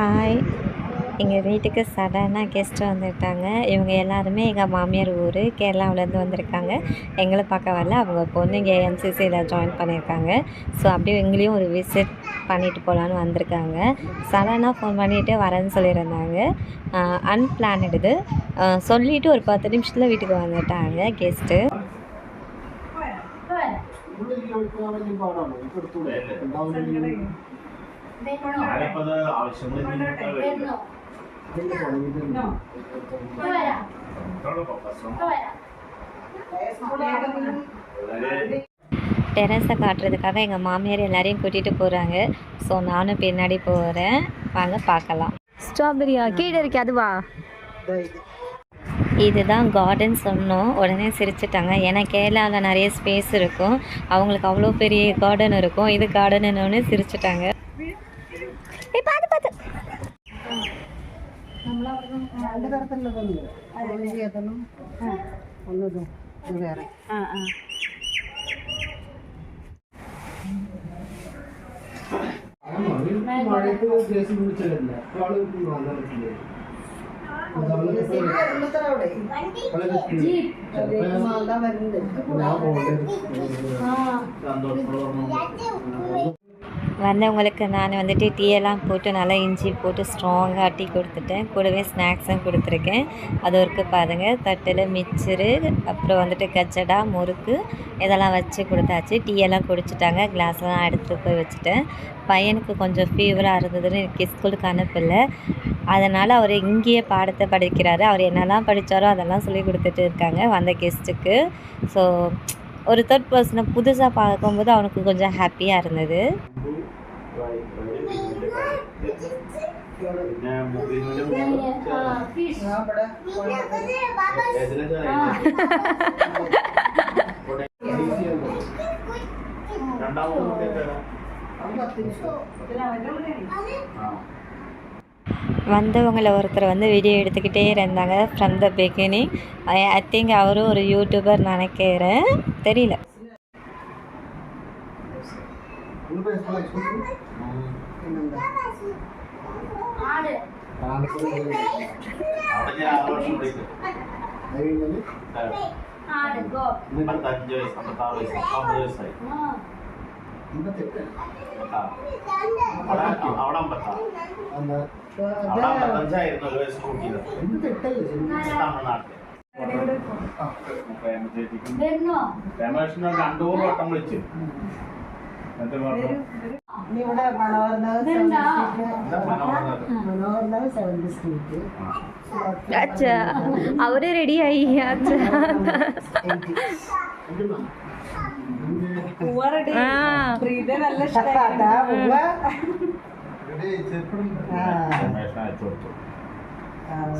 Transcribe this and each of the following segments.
Hi எங்கள் வீட்டுக்கு சடனாக கெஸ்ட்டு வந்துட்டாங்க. இவங்க எல்லாருமே எங்கள் மாமியார் ஊர் கேரளாவிலேருந்து வந்திருக்காங்க. எங்களை பார்க்க வரல. அவங்க பொண்ணு இங்கே என்சிசியில் ஜாயின் பண்ணியிருக்காங்க. ஸோ அப்படியே எங்களையும் ஒரு விசிட் பண்ணிட்டு போகலான்னு வந்திருக்காங்க. சடனாக ஃபோன் பண்ணிவிட்டு வரேன்னு சொல்லியிருந்தாங்க. அன்பிளானடு இது. சொல்லிவிட்டு ஒரு பத்து நிமிஷத்தில் வீட்டுக்கு வந்துட்டாங்க கெஸ்ட்டு ഉള്ളിലേക്ക് എടുക്കാൻ വലിയ പാടാണ് ഇപ്പൊ എടുത്തൂടെ ഉണ്ടാവുന്നില്ല ഞാനിപ്പത് ആവശ്യങ്ങൾ ഇതിന്റെ പണിയിട്ടുണ്ട് டெரஸை காட்டுறதுக்காக எங்கள் மாமியார் எல்லாரையும் கூட்டிகிட்டு போகிறாங்க ஸோ நானும் பின்னாடி போகிறேன் வாங்க பார்க்கலாம் ஸ்ட்ராபெரியா கீழே இருக்கு அதுவா இதுதான் கார்டன் சொன்னோம் உடனே சிரிச்சிட்டாங்க ஏன்னா கேரளாவில் நிறைய ஸ்பேஸ் இருக்கும் அவங்களுக்கு அவ்வளோ பெரிய கார்டன் இருக்கும் இது கார்டனுன்னு சிரிச்சிட்டாங்க ഇപ്പൊ അത് പത്ത്. രണ്ട് തരത്തിലുള്ളതൊന്നും വേറെ ആ ആ. മഴയത്ത് ദേശം വിളിച്ചതല്ല ആൾ നോക്കാറില്ലേ ഞാൻ പോകേണ്ടത് സന്തോഷമുള്ള வந்தவங்களுக்கு நான் வந்துட்டு டீயெல்லாம் போட்டு நல்லா இஞ்சி போட்டு ஸ்ட்ராங்காக டீ கொடுத்துட்டேன். கூடவே ஸ்நாக்ஸும் கொடுத்துருக்கேன். அது ஒருக்கு பாருங்க. தட்டில் மிச்சரு அப்புறம் வந்துட்டு கச்சடா முறுக்கு இதெல்லாம் வச்சு கொடுத்தாச்சு. டீயெல்லாம் குடிச்சிட்டாங்க. கிளாஸ்லாம் எடுத்துகிட்டு போய் வச்சுட்டேன். பையனுக்கு கொஞ்சம் ஃபீவராக இருந்ததுன்னு எனக்கு ஸ்கூலுக்கு அனுப்பலை. அதனால் அவர் இங்கேயே பாடத்தை படிக்கிறாரு. அவர் என்னெல்லாம் படித்தாரோ அதெல்லாம் சொல்லி கொடுத்துட்டு இருக்காங்க. வந்த கெஸ்ட்டுக்கு ஸோ ஒரு தேர்ட் பர்சனை புதுசாக பார்க்கும்போது அவனுக்கு கொஞ்சம் ஹாப்பியாக இருந்தது പിന്നെ வந்தவங்களை ஒருத்தர் வந்து வீடியோ எடுத்துக்கிட்டே இருந்தாங்க from the beginning I think அவரும் ஒரு யூடியூபர் நினைக்கிறேன் தெரியல ஐம்பத்தஞ்சு வயசு ஐம்பத்தாறு வயசு ஐம்பது வயசு ഇവിടെ അവർ റെഡിയായി അച്ഛ.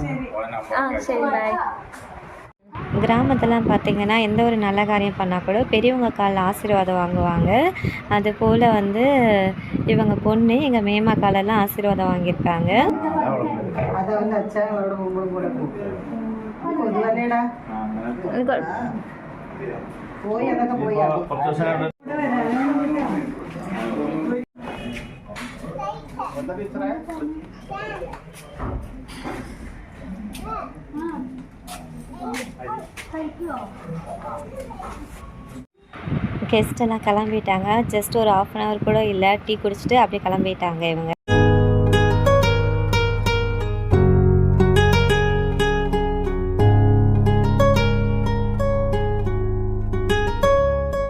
சரி பாய் கிராமத்தெல்லாம் பார்த்திங்கன்னா எந்த ஒரு நல்ல காரியம் பண்ணால் கூட பெரியவங்க காலில் ஆசீர்வாதம் வாங்குவாங்க அது போல் வந்து இவங்க பொண்ணு எங்கள் மேமா காலெல்லாம் ஆசீர்வாதம் வாங்கியிருக்காங்க போய் போய் बेच रहा கெஸ்ட்டெல்லாம் கிளம்பிட்டாங்க. ஜஸ்ட் ஒரு ஆஃப் அன் ஹவர் கூட இல்லை. டீ குடிச்சிட்டு அப்படியே கிளம்பிட்டாங்க இவங்க.